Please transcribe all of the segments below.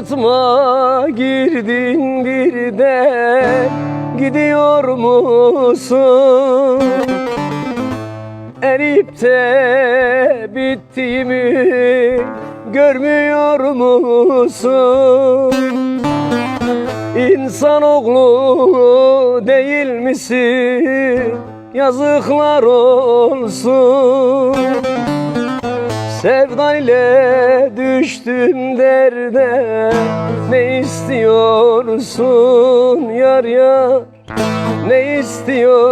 Hayatıma girdin birden Gidiyor musun? Erip de bittiğimi görmüyor musun? İnsanoğlu değil misin? Yazıklar olsun Sevdan ile düştüm derde. Ne istiyorsun yar yar? Ne istiyorsun?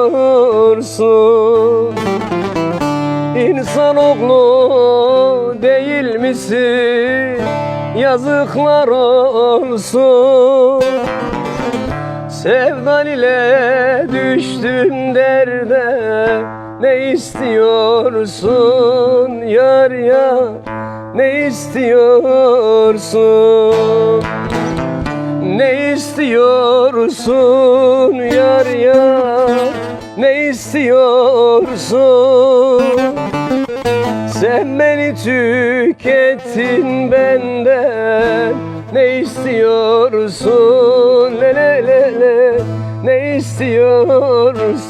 İnsanoğlu değil misin? Yazıklar olsun. Sevdan ile düştüm derde Ne istiyorsun yar yar Ne istiyorsun? Ne istiyorsun yar yar Ne istiyorsun? Sen beni tükettin benden. Ne istiyorsun? Le le le le. Ne istiyorsun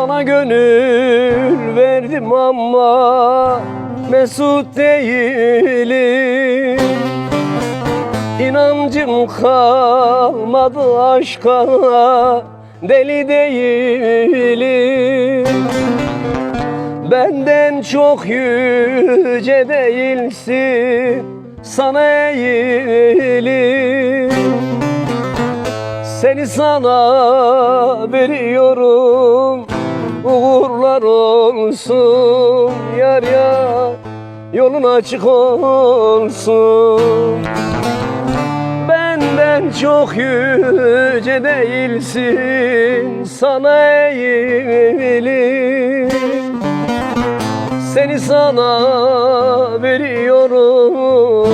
Sana gönül verdim ama mesut değilim. İnancım kalmadı aşka deli değilim. Benden çok yüce değilsin sana eğilim. Seni sana veriyorum Uğurlar olsun yar yar Yolun açık olsun. Benden çok yüce değilsin Sana eğilim. Seni sana veriyorum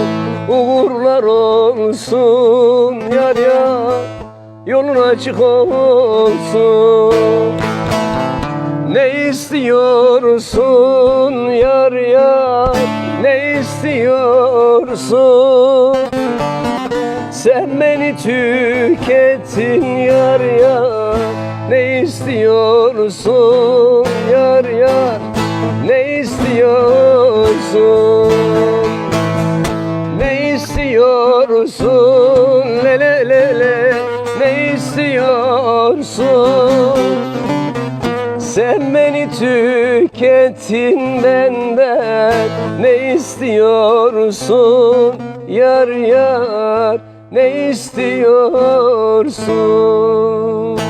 Uğurlar olsun. Yar yar Yolun açık olsun Ne istiyorsun yar yar? Ne istiyorsun? Sen beni tükettin yar yar. Ne istiyorsun yar yar? Ne istiyorsun? Ne istiyorsun? Le le le le. Ne istiyorsun Sen beni tükettin benden. Ne istiyorsun? Yar yar Ne istiyorsun